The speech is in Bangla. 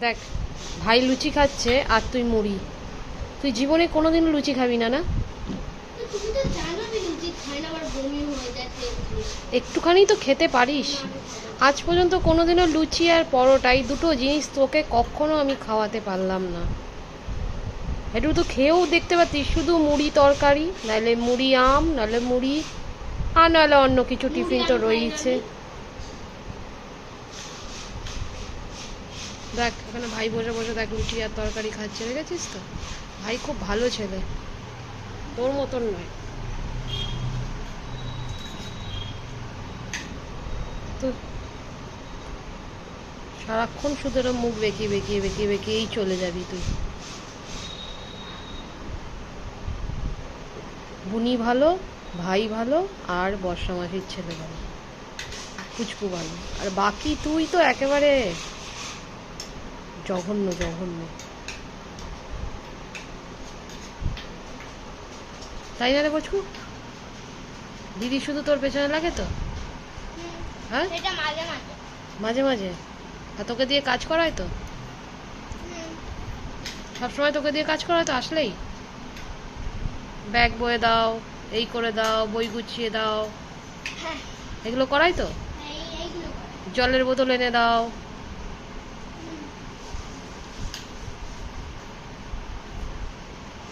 দেখ ভাই লুচি খাচ্ছে আর তুই মুড়ি। তুই জীবনে কোনোদিন লুচি খাবি না না? একটুখানি তো খেতে পারিস। আজ পর্যন্ত কোনোদিনও লুচি আর পরোটা এই দুটো জিনিস তোকে কখনো আমি খাওয়াতে পারলাম না। একটু তো খেয়েও দেখতে পাচ্ছিস শুধু মুড়ি তরকারি নাহলে মুড়ি আম নাহলে মুড়ি আর নাহলে অন্য কিছু টিফিন তো রয়েছে দেখ, এখানে ভাই বসে বসে দেখ লুচি আর তরকারি খাচ্ছে, দেখেছিস তো? ভাই খুব ভালো ছেলে। তোর মতন নয়। তো সারাক্ষণ শুধু মুখ বেঁকিয়ে বেঁকিয়ে বেঁকিয়ে বেঁকিয়েই চলে যাবি তুই। বুনি ভালো, ভাই ভালো, আর বর্ষা মাসির ছেলে ভালো। কুচকু ভালো। আর বাকি তুই তো একেবারে জঘন্য জঘন্য। তাই না রে বচকু দিদি শুধু তোর পেছনে লাগে তো? হ্যাঁ? মাঝে মাঝে। আর তোকে দিয়ে কাজ করায় তো? সবসময় তোকে দিয়ে কাজ করায় তো আসলেই। ব্যাগ বয়ে দাও এই করে দাও বই গুছিয়ে দাও। হ্যাঁ। এগুলো করাই তো? করে। জলের বোতল এনে দাও।